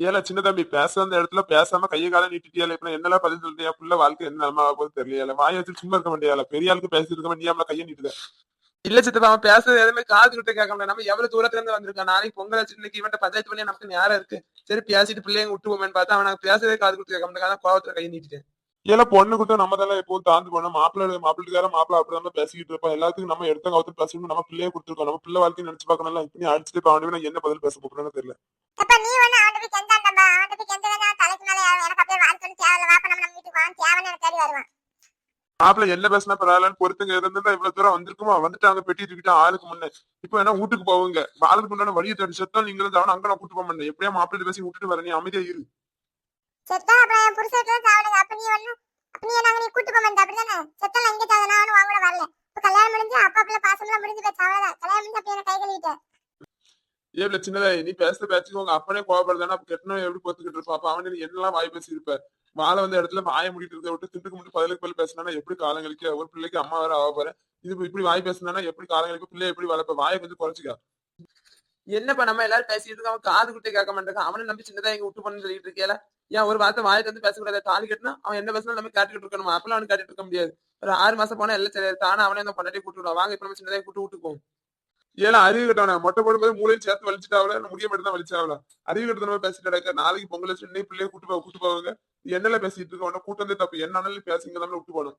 ஏல சின்ன தம்பி பேச வந்த இடத்துல பேசாம கையை காலம் நீட்டிட்டியால இப்ப என்னெல்லாம் பதில் சொல்றியா? புள்ள வாழ்க்கை என்ன நிலமா போகுது தெரியல வாயை வச்சு சும்மா இருக்க மாட்டியால பெரிய ஆளுக்கு பேசி இருக்க நீ நம்மள கையை நீட்டுத இல்ல சித்தப்பா அவன் பேசுறது எதுவுமே காது கிட்ட கேட்க முடியாது நம்ம எவ்வளவு தூரத்துல இருந்து வந்திருக்கான்? நாளைக்கு பொங்கல் வச்சு இன்னைக்கு இவன்ட்ட பஞ்சாயத்து பண்ணி நமக்கு நேரம் இருக்கு. சரி பேசிட்டு பிள்ளைங்க விட்டு போமேன்னு பார்த்தா அவன் பேசுறதே காது கொடுத்து கேட்க முடியாது கோவத்துல கையை நீட்டிட்டேன். ஏல பொண்ணு கிட்ட நம்ம தான் எப்பவும் தாந்து போனோம் மாப்பிள்ளை மாப்பிள்ளைக்கார மாப்பிள்ள அப்படிதான் பேசிக்கிட்டு இருப்போம் எல்லாத்துக்கும் நம்ம எடுத்த கவுத்து பேசணும் நம்ம பிள்ளைய கொடுத்துருக்கோம். நம்ம பிள்ளை வாழ்க்கையை நினைச்சு பார்க்கணும்ல. இப்ப நீ அடிச்சுட்டு நான் என்ன பதில் பேச போறேன்னு தெரியல. அப்ப அவன் அவன் போய் கெந்தா தலைக்கு மேல எனக்கு அப்படியே வாழ் சொல்லி தேவையில்ல. வாப்ப நம்ம நம்ம வீட்டுக்கு வாங்க தேவைன்னு எனக்கு தேடி வருவான். மாப்பிள்ள என்ன பேசினா பரவாயில்லன்னு பொறுத்துங்க. இருந்திருந்தா இவ்வளவு தூரம் வந்திருக்குமா? வந்துட்டாங்க பெட்டி தூக்கிட்டு ஆளுக்கு முன்னே. இப்ப என்ன வீட்டுக்கு போவுங்க ஆளுக்கு முன்னாடி வழியை தடி செத்தம். நீங்க இருந்து அவன் அங்க நான் கூட்டு போக மாட்டேன். எப்படியா மாப்பிள்ளை பேசி விட்டுட்டு வர நீ அமைதியா இரு. செத்தா அப்புறம் என் புருஷத்துல சாவடுங்க அப்ப நீ ஒண்ணு அப்ப நீ நாங்க நீ கூட்டு போக மாட்டேன். அப்படிதானே? செத்தல இங்க தாங்க நான் ஒண்ணும் வாங்க வரல. இப்ப கல்யாணம் முடிஞ்சு அப்பா பிள்ளை பாசம்லாம் முடிஞ்சு போச்சு. அவ்வளவுதான். கல்யாணம் முடிஞ்சு அப்படியே கை கழுவிட்டேன். ஏப்ல சின்னதா நீ பேசுற பேச்சுக்கு உங்க அப்பனே கோவப்படுதானே கெட்டனும் எப்படி பொத்துக்கிட்டு இருப்பா அப்ப அவன் நீ என்னெல்லாம் வாய் பேசி இருப்ப வாழ வந்த இடத்துல வாய முடிட்டு இருக்க விட்டு திண்டுக்கு மட்டும் பதிலுக்கு பதில் பேசினா எப்படி காலங்களுக்கு ஒரு பிள்ளைக்கு அம்மா வேற ஆக போறேன். இது இப்படி வாய் பேசினா எப்படி காலங்களுக்கு பிள்ளை எப்படி வளர்ப்ப? வாயை கொஞ்சம் குறைச்சிக்கா. என்னப்பா நம்ம எல்லாரும் பேசிட்டு இருக்கோம்? அவன் காது கிட்ட கேட்க மாட்டேங்க அவனை நம்பி சின்னதா எங்க விட்டு பண்ணு சொல்லிட்டு இருக்கேல ஏன் ஒரு வார்த்தை வாயை வந்து பேசக்கூடாது? தாலி கட்டினா அவன் என்ன பேசினா நம்ம காட்டிட்டு இருக்கணும். அப்பெல்லாம் அவனுக்கு காட்டிட்டு இருக்க முடியாது. ஒரு ஆறு மாசம் போனா எல்லாம் சரி தானே அவனே அந்த பொண்டாட்டி கூட்டு விடுவான் வாங்க இப்ப நம்ம சின்னதாக கூட்டு விட்டு ஏன்னா அறிவு கட்டவன மொட்டை போடும்போது மூளையும் சேர்த்து வலிச்சுட்டாவல முடிய மட்டும் தான் வலிச்சாவல அறிவு கட்டணமா பேசிட்டு கிடக்க. நாளைக்கு பொங்கல் வச்சு இன்னைக்கு பிள்ளைய கூட்டு போ கூட்டு போவாங்க. நீ என்னெல்லாம் பேசிட்டு இருக்க? உடனே கூட்டம் தப்பு. என்னன்னாலும் பேசுங்க நம்ம விட்டு போகணும்.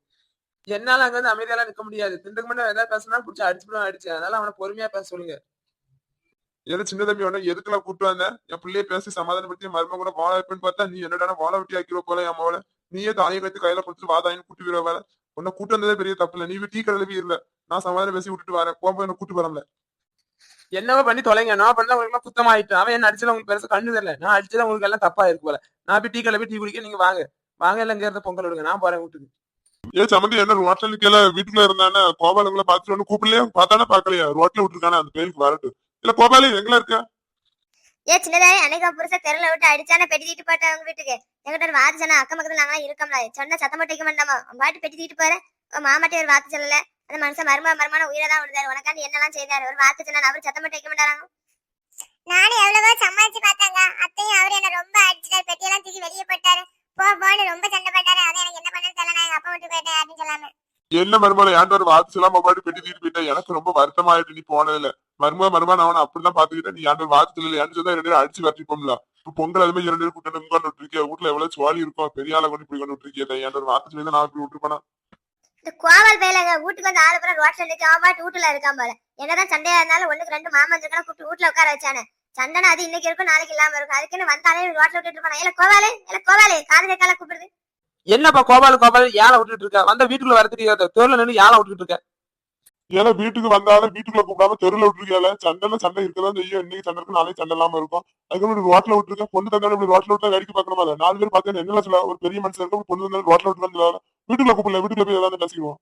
என்னால அங்க வந்து அமைதியெல்லாம் நிக்க முடியாது. திண்டுக்கு மட்டும் ஏதாவது பேசினா பிடிச்சி அடிச்சு அடிச்சு. அதனால அவனை பொறுமையா பேச சொல்லுங்க. ஏன்னா சின்ன தம்பி உடனே எதுக்கெல்லாம் கூட்டு வந்தேன் என் பிள்ளைய பேசி சமாதானப்படுத்தி மரும கூட வாழ வைப்பேன்னு பார்த்தா நீ என்னடா வாழ வெட்டி ஆக்கிற போல என் மாவள. நீயே தாலியை கத்து கையில கொடுத்து வாதாயின்னு கூட்டு வீர வேலை உன்னை கூட்டு வந்ததே பெரிய தப்பு இல்லை. நீ டீ கடையில போய் இல்ல நான் சமாதானம் பேசி விட்டுட்டு வரேன். போகும்போது என்ன கூட்டு வரல என்னவோ பண்ணி தொலைங்க. நான் பண்ணல உங்களுக்கு எல்லாம் குத்தமா ஆயிட்டு அவன் என்ன அடிச்சல உங்களுக்கு பெருசா கண்ணு தெரியல. நான் அடிச்சது உங்களுக்கு எல்லாம் தப்பா இருக்கு போல. நான் போய் டீ கடை போய் டீ குடிக்க நீங்க வாங்க. வாங்க எல்லாம் இங்க இருந்து பொங்கல் விடுங்க. நான் போறேன் வீட்டுக்கு. ஏ சமந்தி என்ன ரோட்ல நிக்கல வீட்டுக்குள்ள இருந்தானே? கோபாலங்களை பார்த்துட்டு ஒண்ணு கூப்பிடலையா? பார்த்தானே பாக்கலையா ரோட்ல விட்டுருக்கானே அந்த கோயிலுக்கு வரட்டும் இல்ல கோபாலி எங்கள இருக்க? ஏ சின்னதாரி அன்னைக்கு புருஷன் தெருல விட்டு அடிச்சானே பெட்டி தீட்டு போட்டேன் அவங்க வீட்டுக்கு. எங்கிட்ட ஒரு வார்த்தை சொன்னா அக்கம் பக்கத்துல நாங்களாம் இருக்கோம்ல. சொன்ன சத்தம் போட்டு வைக்க மாட்டாமா? அவன் பாட்டு பெட்டி தீட்டு போற மாமாட்டே ஒரு வார்த்தை சொல்லல. அந்த மனுஷன் மருமா மருமான உயிரை தான் விடுதாரு. உனக்காண்டி என்னெல்லாம் செய்தாரு? ஒரு வார்த்தை சொன்னா அவர் சத்தம் போட்டு வைக்க மாட்டாராங்க? நானும் எவ்வளவோ சமாளிச்சு பார்த்தாங்க அத்தையும் அவர் என்ன ரொம்ப அடிச்சிட்டாரு. பெட்டியெல்லாம் தூக்கி வெளியே போட்டாரு. போ போன்னு ரொம்ப சண்டை போட்டாரு அதை எனக்கு என்ன பண்ணு தெரியல. நான் எங்க அப்பா விட்டு போயிட்டேன் அப்படின்னு சொல்லாம. என்ன மருமலை ஏன்டா ஒரு வார்த்தை சொல்லாம பாட்டு பெட்டி தீட்டு போயிட்டேன் எனக்கு ரொம்ப வருத்தமாயிட்டு நீ போனதுல மருமக மருமா நான் அவனை அப்படிதான் பாத்துக்கிட்டேன் நீ ஏன்டா ஒரு வார்த்தை சொல்லல ஏன்னு சொன்னா ரெண்டு பேரும் அடிச்சு வரட்டிப்போம்ல. இப்ப பொங்கல் அதுமே இரண்டு பேரும் கூட்டம் கொண்டு விட்டுருக்கிய வீட்டுல எவ்வளவு சுவாலி இருக்கும் பெரிய ஆளை கொண்டு இப்படி கொண்டு விட்டுருக்கிய ஏன்டா ஒரு வார்த்தை சொல்லி நான் இப்படி விட்டுருப்பேனா? இந்த கோவல் பயிலங்க வீட்டுக்கு வந்து ஆளு பூரா ரோட்ல நிக்க அவன் பாட்டு வீட்டுல இருக்கான் போல. என்னதான் சண்டையா இருந்தாலும் ஒண்ணுக்கு ரெண்டு மாமன் இருக்கான கூப்பிட்டு வீட்டுல உட்கார வச்சானே. சண்டைனா அது இன்னைக்கு இருக்கும் நாளைக்கு இல்லாம இருக்கும். அதுக்குன்னு வந்தாலே ரோட்ல விட்டுட்டு இருப்பானே இல்ல கோவாலே இல்ல கோவாலே காது கேட்கால கூப்பிடுது என்னப்பா கோபால் கோபால் ஏழை விட்டுட்டு இருக்க? வந்த வீட்டுக்குள்ள வர தெரியாத தெருல நின்று ஏழை விட்டுட்டு இருக்க? ஏன்னா வீட்டுக்கு வந்தாலும் வீட்டுக்குள்ள கூப்பிடாம தெருல விட்டுருக்கியால சண்டைல சண்டை இருக்கதான் செய்யும். இன்னைக்கு சண்டை இருக்கு நாளைக்கு சண்டை இல்லாம இருக்கும். அதுக்கு ரோட்ல விட்டுருக்க? பொண்ணு தந்தாலும் இப்படி ரோட்ல விட்டா வேடிக்கை பார்க்கணுமா? நாலு பேர் பார்த்து என்ன சொல்ல? ஒரு பெரிய மனுஷன் இருக்கும் பொண்ணு தந்தாலும் ரோட்ல விட்டு வீட்டுக்குள்ள கூப்பிடல வீட்டுக்குள்ள போய் ஏதாவது பேசிக்குவோம்.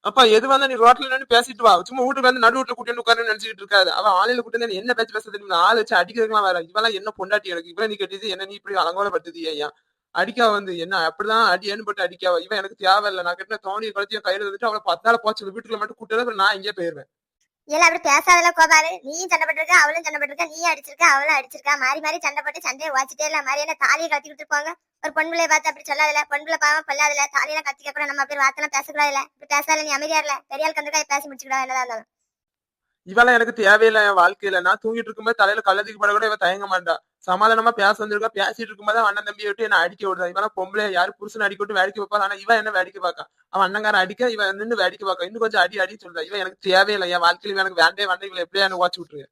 அப்பா எது வந்து நீ ரோட்ல நின்று பேசிட்டு வா. சும்மா வீட்டுக்கு வந்து நடு வீட்டுல கூட்டி உட்கார்ந்து நினைச்சிட்டு இருக்காது. அவன் ஆலையில கூட்டி என்ன பேச்சு பேச தெரியும்? ஆள் வச்சு அடிக்கிறதுலாம் வேற. இவெல்லாம் என்ன பொண்டாட்டி எனக்கு? இவன் நீ கட்டிது என்ன நீ இப்படி அலங்கோலப்படுத்துது ஐயா அடிக்கா வந்து என்ன? அப்படிதான் அடி போட்டு அடிக்காவ இவன் எனக்கு தேவையில்லை. நான் கட்டின தோணியை கழிச்சு கையில வந்துட்டு அவளை பத்து நாள் போச்சு. வீட்டுக்குள்ள மட்டும் கூட்டு நான் இங்கே போயிருவேன். இல்ல அப்படி பேசாதல கோபாலு. நீயும் சண்டை போட்டிருக்க அவளும் சண்டை போட்டிருக்க நீயும் அடிச்சிருக்க அவளும் அடிச்சிருக்கா. மாறி மாறி சண்டை போட்டு சண்டையை வாச்சிட்டே இல்ல மாதிரி என்ன தாலியை கத்தி கொடுத்துருப்பாங்க. ஒரு பொன் பார்த்து அப்படி சொல்லாதல பொன் பாவம் பொல்லாதல தாலியெல்லாம் கத்திக்க கூட நம்ம அப்படி வார்த்தை பேசக்கூடாதுல. இப்படி பேசாத நீ அமைதியா இல்ல பெரிய ஆள் கண்டுக்காய் பேசி முடிச்சுக்கூடாது என்னதான் இருந்தாலும். இவெல்லாம் எனக்கு தேவையில்லை என் வாழ்க்கையில. நான் தூங்கிட்டு இருக்கும்போது தலையில கள்ளத்துக்கு பட கூட இவ தயங்க மாட்டா. சமாதானமா பேச வந்திருக்கா பேசிட்டு இருக்கும்போது அண்ணன் தம்பி விட்டு என்ன அடிக்க விடுதா இவெல்லாம் பொம்பளை யாரு புருஷன் அடிக்க விட்டு வேடிக்கை பார்ப்பா? ஆனா இவன் என்ன வேடிக்கை பார்க்கா? அவன் அண்ணங்காரன் அடிக்க இவன் நின்று வேடிக்கை பார்க்க. இன்னும் கொஞ்சம் அடி அடி சொல்றா. இவன் எனக்கு தேவையில்லை என் வாழ்க்கையில எனக்கு வேண்டே வேண்டாம். இவளை எப்படியா எனக்கு வாட்சி விட்டுரு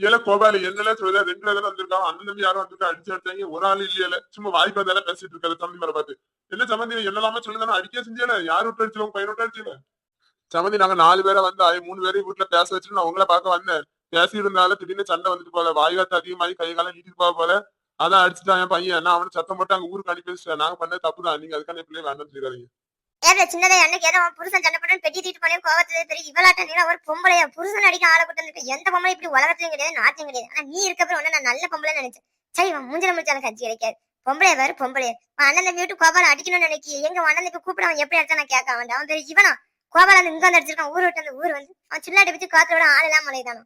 இல்ல கோபாலி என்னெல்லாம் சொல்லுதா ரெண்டு பேரும் வந்திருக்காங்க அண்ணன் தம்பி யாரும் வந்திருக்கா அடிச்சு எடுத்தாங்க ஒரு ஆள் இல்லையில சும்மா வாய்ப்பு தானே பேசிட்டு இருக்காரு தம்பி மேல பார்த்து. என்ன சம்பந்தி என்னெல்லாமே சொல்லுங்க அடிக்க செஞ்சல யார் விட்டு அடிச்சு உங்க பையன் விட்டு அடிச்சுல சமந்தி நாங்க நாலு பேரை வந்து ஆயி மூணு பேரையும் வீட்டுல பேச வச்சுட்டு நான் உங்களை பார்க்க வந்தேன். பேசி இருந்தாலும் திடீர்னு சண்டை வந்துட்டு போல வாய்வாத்து அதிகமாகி கை காலம் நீட்டிட்டு போக போல. அதான் அடிச்சுட்டான் என் பையன். நான் அவனை சத்தம் போட்டு அங்க ஊருக்கு அனுப்பி வச்சிட்டேன். நாங்க பண்ண தப்பு தான் நீங்க அதுக்கான பிள்ளைய வேண்டாம் சொல்லிடுறீங்க ஏன் சின்னதை அன்னைக்கு ஏதோ புருஷன் சண்டை போட்டு பெட்டி தீட்டு பண்ணி கோவத்துல பெரிய இவளாட்ட நீ ஒரு பொம்பளைய? புருஷன் அடிக்க ஆளை கூட்டு வந்துட்டு. எந்த பொம்பளை இப்படி உலகத்துலயும் கிடையாது நாட்டையும் கிடையாது. ஆனா நீ இருக்கப்பறம் ஒண்ணு நான் நல்ல பொம்பளை நினைச்சேன். சரி இவன் மூஞ்சல முடிச்சு எனக்கு கட்சி கிடைக்காது. பொம்பளைய வேறு பொம்பளைய. அண்ணன் தம்பி விட்டு கோபால அடிக்கணும்னு நினைக்கி எங்க அண்ணன் தம்பி கூப்பிட அவன் எப்படி அடிச்சா நான் கேட்க அவன் அவன் பெரிய இவனா? கோபாலம் வந்து இங்க வந்து அடிச்சிருக்கான். ஊர் விட்டு வந்து ஊர் வந்து அவன் சில்லாட்டி வச்சு காத்துல விட ஆள் இல்லாம மலைதானோ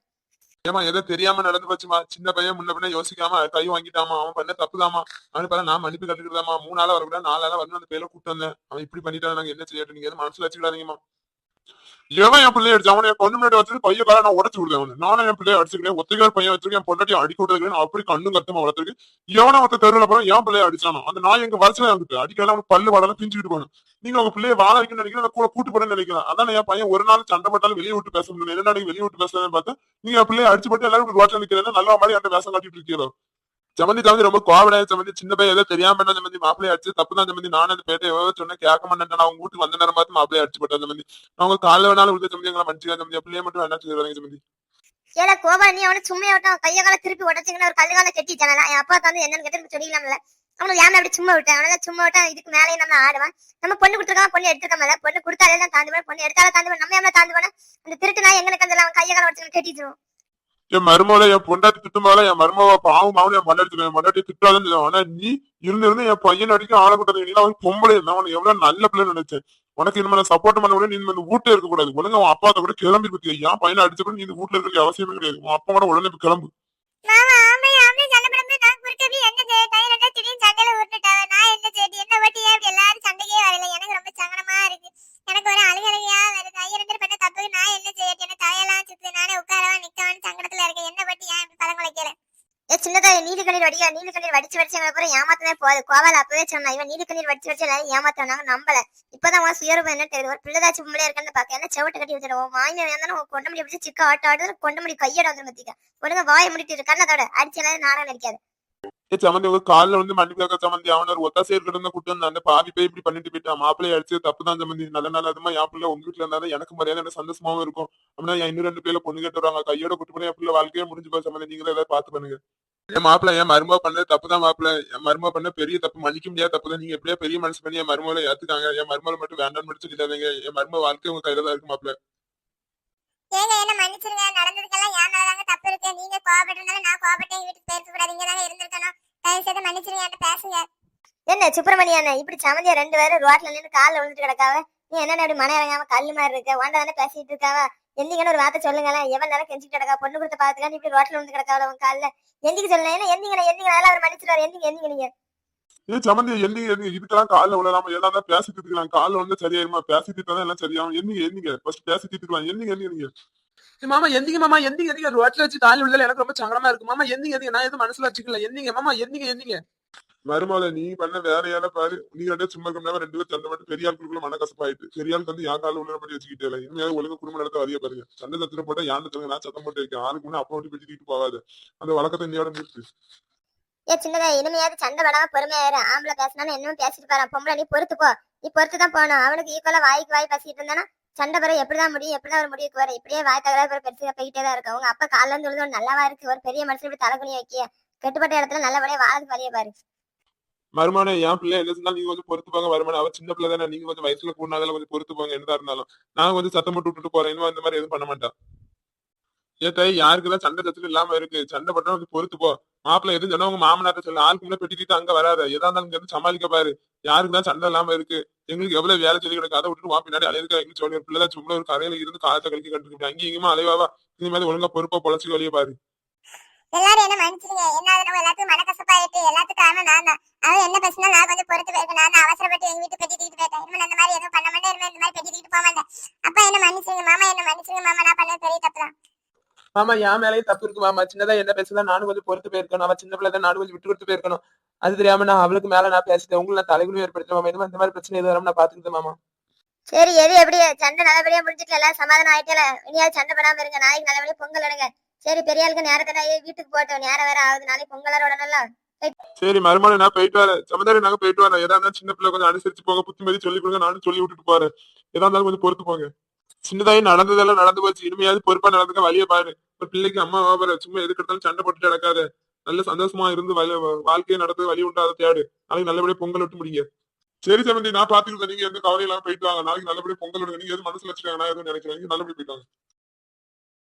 ஏமா ஏதோ தெரியாம நடந்து போச்சுமா சின்ன பையன் முன்ன பின்ன யோசிக்காம கை வாங்கிட்டாமா அவன் பண்ண தப்புதாமா அவனுக்கு பார்த்தா நான் மன்னிப்பு கட்டுக்கிறதாமா மூணு நாளா வரக்கூடாது நாலு நாளா வரணும் அந்த பேரை கூட்டு வந்தேன். அவன் இப்படி பண்ணிட்டான்? நாங்க என்ன செய்யட்டும் நீங்க எதுவும் மனசுல வச்சுக்கிடாதீங்கம்மா. எவன் என் பிள்ளைய அடிச்சு அவனை கண்ணு முன்னாடி வச்சுட்டு பையன் கால நான் உடச்சு விடுவேன் நானும் என் பிள்ளைய அடிச்சுக்கிறேன் ஒத்தைக்கால் பையன் வச்சிருக்கேன். என் பொண்டாட்டி அடி விட்டுருக்கேன் நான் அப்படி கண்ணும் கத்தமா வளர்த்துருக்கு. எவனை ஒருத்த தெருவில் போறோம் என் பிள்ளைய அடிச்சானோ? அந்த நான் எங்க வரிசையில வந்துட்டு அடிக்கல. அவனுக்கு பல்லு வடலாம் பிஞ்சுக்கிட்டு போகணும் நீங்க உங்க பிள்ளைய வாழ வைக்கணும்னு நினைக்கிறேன் நான் கூட கூட்டு போறேன்னு நினைக்கிறேன் அதான் என் பையன் ஒரு நாள் சண்டை போட்டாலும் வெளியே விட்டு பேச முடியல. என்ன நாளைக்கு வெளியே விட்டு பேசுறேன்னு பார்த்தா நீங்க என் பிள்ளைய அடிச்சு போட்டு எல்லாரும் ரோட்ல நிக்கிறேன் நல்ல மாதிரி அந்த வேஷம் காட்டிட்டு இருக்கிறோம் சமந்தி சமந்தி ரொம்ப கோவடாய சமந்தி. சின்ன பையன் ஏதோ தெரியாம பண்ண சமந்தி மாப்பிளைய அடிச்சு தப்பு தான் சமந்தி. நானும் அந்த பேட்டை எவ்வளவு சொன்னேன் கேட்க மாட்டேன் அவங்க வீட்டுக்கு வந்த நேரம் பார்த்து மாப்பிளைய அடிச்சு போட்டேன் சமந்தி. அவங்க காலைல வேணாலும் விழுந்த சமந்தி எங்களை மன்னிச்சுக்கா சமந்தி. அப்படியே மட்டும் வேணா சொல்லுவாங்க சமந்தி. ஏல கோபா நீ அவனை சும்மா விட்டான் கைய கால திருப்பி உடச்சிங்கன்னா ஒரு கல்லு கால கட்டிட்டானல என் அப்பா தந்து என்னன்னு கேட்டு சொல்லிக்கலாம்ல. அவனுக்கு ஏன் அப்படி சும்மா விட்டேன் அவனால சும்மா விட்டான் இதுக்கு மேலேயே நம்ம ஆடுவான். நம்ம பொண்ணு கொடுத்துருக்காம பொண்ணு எடுத்துக்காமல பொண்ணு கொடுத்தாலே தான் தாண்டு பொண்ணு எடுத்தாலே தாண்டு நம்ம எவ்வளவு தாண்டு அந்த திருட்டு நான் எங்க அந்த அவன் கைய கால உடச்சு கட்டிட்டு என் மருமகளை என் பொண்டாட்டி திட்டுமால என் மருமக பாவம் மாவன் என் மண்ணடிச்சு என் மண்ணாட்டி திட்டாதுன்னு ஆனா நீ இருந்து இருந்து என் பையன் அடிக்க ஆளப்பட்டது நீ அவன் பொம்பளை. இருந்தா அவன் எவ்வளவு நல்ல பிள்ளை நினைச்சேன். உனக்கு இனிமே சப்போர்ட் பண்ண கூட நீ இந்த வீட்டுல இருக்க கூடாது. ஒழுங்கா அவன் அப்பா கூட கிளம்பி பத்தி என் பையனை அடிச்ச கூட நீ இந்த வீட்டுல இருக்க அவசியமே கிடையாது. உன் அப்பா கூட உடனே கிளம்பு. வடியா நீல கண்ணீர் வடிச்சு வடிச்சு எங்களை அப்புறம் ஏமாத்தவே போகுது கோவால அப்பவே சொன்னா இவன் நீல கண்ணீர் வடிச்சு வடிச்சு எல்லாரும் ஏமாத்தவனாங்க நம்பல. இப்பதான் உன் சுயரூபம் என்ன தெரியுது. ஒரு பிள்ளைதாச்சு பொம்பளையா இருக்குன்னு பாக்க என்ன செவட்டை கட்டி வச்சிருவோம் மாமியா இருந்தாலும் உன் கொண்டு முடி பிடிச்சி சிக்க ஆட்ட ஆடுறது கொண்டு முடி கையோட வந்து பத்திக்க ஒழுங்கா வாயை முடிட்டு இரு. அதோட அடிச்சு எல்லாரும் நாடகம் நடிக்காது. சமந்தி உங்க காலில் வந்து மன்னிப்பு கேட்க சமந்தி அவன ஒரு ஒத்தாசை இருக்கிறத கூட்டு வந்து அந்த பாவி போய் இப்படி பண்ணிட்டு போயிட்டான் மாப்பிள்ளைய அடிச்சு தப்பு தான் சமந்தி. நல்ல நாள் அதுமா என் பிள்ளை உங்க வீட்டுல இருந்தாலும் எனக்கு மரியாதை எனக்கு சந்தோஷமாவும் இருக்கும். அப்படின்னா இன்னும் ரெண்டு பேர்ல பொண்ணு கேட்டு வருவாங்க. கையோட கூட்டு போய் என் பிள்ளை வாழ்க்கையே முடிஞ்சு போய் சமந்தி. நீங்களே ஏதாவது பாத்து பண்ணுங்க. என் மாப்பிள்ள என் மருமக பண்ணது தப்பு தான் மாப்பிள்ள. என் மருமக பண்ண பெரிய தப்பு மன்னிக்க முடியாத தப்பு தான். நீங்க எப்படியா பெரிய மனசு பண்ணி என் மருமகளை ஏத்துக்காங்க? என் மருமகளை மட்டும் வேண்டாம்னு மட்டும் சொல்லிடாதீங்க என் மருமக வாழ்க்கை உங்க கையில தான் இருக்கு மாப்பிள்ள. ஏங்க என்ன மன்னிச்சிருங்க. நடந்ததுக்கெல்லாம் என் மேலதாங்க தப்பு இருக்கு. நீங்க கோவப்பட்டனால நான் கோவப்பட்டேன். வீட்டுக்கு போயிருக்க கூடாது இங்க தானே இருந்திருக்கணும். தயவு செய்து மன்னிச்சிருங்க. என்கிட்ட பேசுங்க. என்ன சுப்பிரமணிய அண்ணன் இப்படி சமந்தியா ரெண்டு பேரும் ரோட்ல நின்று காலில் விழுந்துட்டு கிடக்காவ? நீ என்ன அப்படி மன இறங்காம கல்லு மாதிரி இருக்க? ஓண்ட தானே பேசிட்டு இருக்காவ? எந்திங்கன்னு ஒரு வார்த்தை சொல்லுங்களேன். எவன் நேரம் கெஞ்சிட்டு கிடக்கா? பொண்ணு கொடுத்த பாத்துக்கா இப்படி ரோட்ல விழுந்து கிடக்காவல உன் காலில்? எந்திக்க சொல்லுங்க ஏன்னா எந்திங்க எந்திங்க அதெல்லாம் அவர் மன்னிச்சிருவாரு? எந்திங்க எந்திங்க நீங்க? ஏன் சமந்தி எந்திங்க எந்திங்க இதுக்கெல்லாம் காலில் விழலாமா எல்லாம் தான் பேசி தீர்த்துக்கலாம். காலில் வந்து சரியாயிருமா? பேசி தீர்த்தா எல்லாம் சரியாகும். எந்திங்க எந்திங்க ஃபர்ஸ்ட் பேசி தீர்த்துக்கலாம். எந்திங்க எந்திங்க நீங்க? மாமா எந்திங்க மாமா? எந்திங்க எந்திங்க ரோட்ல வச்சு கால் விழுதல எனக்கு ரொம்ப சங்கடமா இருக்கு. மாமா எந்திங்க எந்திங்க நான் எதுவும் மனசுல வச்சுக்கல. எந்திங்க மாமா எந்திங்க எந்திங்க மருமகளை நீ பண்ண வேற பாரு. நீ ரெண்டே சும்மா இருக்கா ரெண்டு பேரும் சண்டை மட்டும் பெரிய ஆளுக்குள்ள மனக்கசப்பாயிட்டு பெரிய ஆளுக்கு வந்து என் கால உள்ள பண்ணி வச்சுக்கிட்டே இல்லை. இனிமே ஒழுங்கு குடும்ப நடத்த வரைய பாருங்க. சண்டை சத்திரம் போட்டா யான் சொல்லுங்க நான் சத்தம் போட்டு இருக்கேன் ஆளுக்கு முன்னே அப்பா விட்டு பிடிச்சிட்டு போகாது. அந்த வழக்கத்தை இன்னையோட நிறுத்து. ஏ சின்னதா இனிமையாவது சண்டை படாம பொறுமையாயிரு ஆம்பளை பேசினாலும் இன்னும் பேசிட்டு பாரு பொம்பளை நீ பொறுத்து நீ பொறுத்து தான் போகணும். அவனுக்கு ஈக்குவலா வாய்க்கு வாய் பேசிட்டு இருந்தானா? சண்டை பிறகு எப்படிதான் முடியும்? எப்படிதான் ஒரு முடிவுக்கு வர இப்படியே வாய் தகராறு பெருசா போயிட்டே தான் இருக்கும் உங்க அப்பா காலில இருந்து விழுந்து நல்லாவா இருக்கு? ஒரு பெரிய மனுஷன் இப்படி தலைக்குனி வைக்கிய. கெட்டுப்பட்ட இடத்துல நல்லபடியா வாழ்ந்து பழைய பாரு. மருமான என் பிள்ளை என்ன இருந்தாலும் நீங்க கொஞ்சம் பொறுத்து போங்க வருமானம் அவர் சின்ன பிள்ளை தானே. நீங்க கொஞ்சம் வயசுல கூடாதால கொஞ்சம் பொறுத்து போங்க. என்னதா இருந்தாலும். நான் கொஞ்சம் சத்தம் போட்டு விட்டுட்டு போறேன். இனிமே அந்த மாதிரி எதுவும் பண்ண மாட்டேன். ஏத்தாய் யாருக்குதான் சண்டை சத்துல இல்லாம இருக்கு? சண்டை பட்டா வந்து பொறுத்து போ. மாப்பிள்ளை எதுவும் சொன்னா உங்க மாமனார்ட்ட சொல்ல. ஆளுக்கு முன்னே பெட்டிக்கிட்டு அங்க வராத. எதா இருந்தாலும் இங்க சமாளிக்க பாரு. யாருக்குதான் சண்டை இல்லாம இருக்கு? எங்களுக்கு எவ்வளவு வேலை சொல்லி கிடக்கு? அதை விட்டுட்டு வா பின்னாடி அலையிருக்கா எங்களுக்கு சொல்லி பிள்ளை சும்மா ஒரு கரையில இருந்து காலத்தை கழிக்க கண்டுக்கிட்டு அங்கேயும் இங்கேயுமா அலைவாவா மாதிரி ஒழுங்கா பொறுப்பா பொழைச்சி வழிய பாரு. எல்லாரும் என்ன மன்னிச்சிருங்க என்ன நம்ம எல்லாத்துக்கும் மனக்கசப்பாயிட்டு எல்லாத்துக்கும் காரணம் நான் தான். அவன் என்ன பேசினா நான் கொஞ்சம் பொறுத்து போயிருக்கேன். நான் தான் அவசரப்பட்டு எங்க வீட்டு பெட்டி தூக்கிட்டு போயிட்டேன். இனிமே அந்த மாதிரி எதுவும் பண்ண மாட்டேன். இனிமே இந்த மாதிரி பெட்டி தூக்கிட்டு போக மாட்டேன். அப்பா என்ன மன்னிச்சிருங்க மாமா என்ன மன்னிச்சிருங்க மாமா நான் பண்ணது பெரிய தப்பு தான். மாமா என் மேலேயும் தப்பு இருக்கு மாமா. சின்னதா என்ன பேசலாம் நானும் கொஞ்சம் பொறுத்து போயிருக்கணும். அவன் சின்ன பிள்ளை தான் நானும் கொஞ்சம் விட்டு கொடுத்து போயிருக்கணும். அது தெரியாம நான் அவளுக்கு மேல நான் பேசிட்டேன். உங்களை நான் தலைகுனி ஏற்படுத்தேன் மாமா. இந்த மாதிரி பிரச்சனை எதுவும் வராம நான் பாத்துக்கிட்டேன் மாமா. சரி எது எப்படி? சண்டை நல்லபடியா முடிஞ்சிட்டு எல்லாம் சமாதானம் ஆயிட்டல. இனியாவது சண்டை படாம இருங்க. நாளைக்கு நல்லபடியா பொங்கல் எடுங்க சரி பெரிய ஆளுக்கு நேரத்தை வீட்டுக்கு போட்டோம் நேரம் வேற ஆகுது. நாளைக்கு பொங்கலோட நல்லா. சரி மருமலை நான் போயிட்டு வரேன். சமதாரி நாங்க போயிட்டு வரேன். எதா இருந்தாலும் சின்ன பிள்ளை கொஞ்சம் அனுசரிச்சு போங்க. புத்திமதி சொல்லி கொடுங்க. நானும் சொல்லி விட்டுட்டு போறேன். எதா இருந்தாலும் கொஞ்சம் பொறுத்து போங்க. சின்னதாயி நடந்ததெல்லாம் நடந்து போச்சு. இனிமையாவது பொறுப்பா நடந்துக்க வழிய பாரு. ஒரு பிள்ளைக்கு அம்மா பாரு. சும்மா எதுக்கு எடுத்தாலும் சண்டை போட்டுட்டு நடக்காத. நல்ல சந்தோஷமா இருந்து வாழ்க்கையை நடந்து வழி உண்டாத தேடு. நாளைக்கு நல்லபடியா பொங்கல் விட்டு முடிங்க. சரி சமந்தி நான் பாத்துக்கிட்டு நீங்க எந்த கவலை இல்லாம போயிட்டு வாங்க. நாளைக்கு நல்லபடியா பொங்கல் விடுங்க. நீங்க எதுவும் மனசுல வச்சுக்காங்க. நான் எதுவும் நினைக்கிறேன் நல்லபடியா போயிட்டு வாங்க.